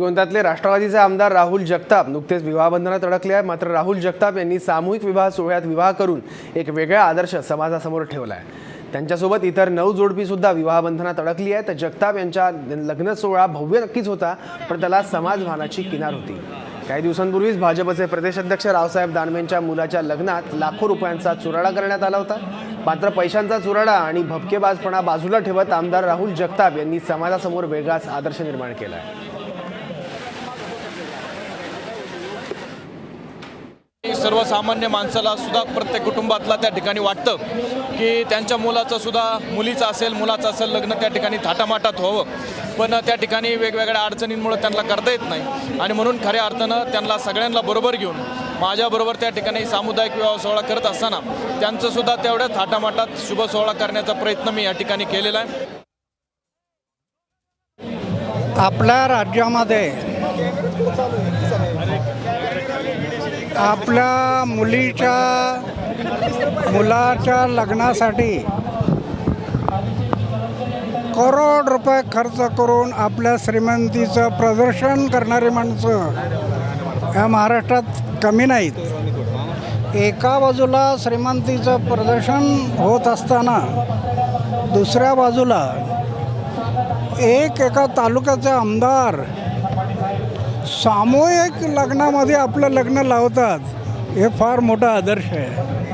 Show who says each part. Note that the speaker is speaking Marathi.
Speaker 1: गोंदातले राष्ट्रवादीचे आमदार राहुल जगताप नुकतेच विवाहबंधनात अडकले आहे मात्र राहुल जगताप यांनी सामूहिक विवाह सोहळ्यात विवाह करून एक वेगळा आदर्श समाजासमोर ठेवला आहे त्यांच्यासोबत इतर नऊ जोडपी सुद्धा विवाहबंधनात अडकली आहे तर जगताप यांच्या लग्न सोहळा भव्य नक्कीच होता पण त्याला समाजभानाची किनार होती. काही दिवसांपूर्वीच भाजपचे प्रदेशाध्यक्ष रावसाहेब दानवेंच्या मुलाच्या लग्नात लाखो रुपयांचा चुराडा करण्यात आला होता. मात्र पैशांचा चुराडा आणि भपकेबाजपणा बाजूला ठेवत आमदार राहुल जगताप यांनी समाजासमोर वेगळाच आदर्श निर्माण केला आहे
Speaker 2: सर्वसामान्य माणसाला सुद्धा प्रत्येक कुटुंबातला त्या ठिकाणी वाटतं की त्यांच्या मुलाचं सुद्धा मुलीचं असेल मुलाचं असेल लग्न त्या ठिकाणी थाटामाटात व्हावं. पण त्या ठिकाणी वेगवेगळ्या अडचणींमुळे त्यांना करता येत नाही. आणि म्हणून खऱ्या अर्थानं त्यांना सगळ्यांना बरोबर घेऊन माझ्याबरोबर त्या ठिकाणी सामुदायिक विवाह सोहळा करत असताना त्यांचंसुद्धा तेवढ्या तेवढ्याच थाटामाटात शुभ सोहळा करण्याचा प्रयत्न मी या ठिकाणी केलेला आहे.
Speaker 3: आपल्या राज्यामध्ये आपल्या मुलीच्या मुलाच्या लग्नासाठी करोड रुपये खर्च करून आपल्या श्रीमंतीचं प्रदर्शन करणारी माणसं या महाराष्ट्रात कमी नाहीत. एका बाजूला श्रीमंतीचं प्रदर्शन होत असताना दुसऱ्या बाजूला एक एका तालुक्याचे आमदार सामूहिक लग्नामध्ये आपलं लग्न लावतात हे फार मोठा आदर्श आहे.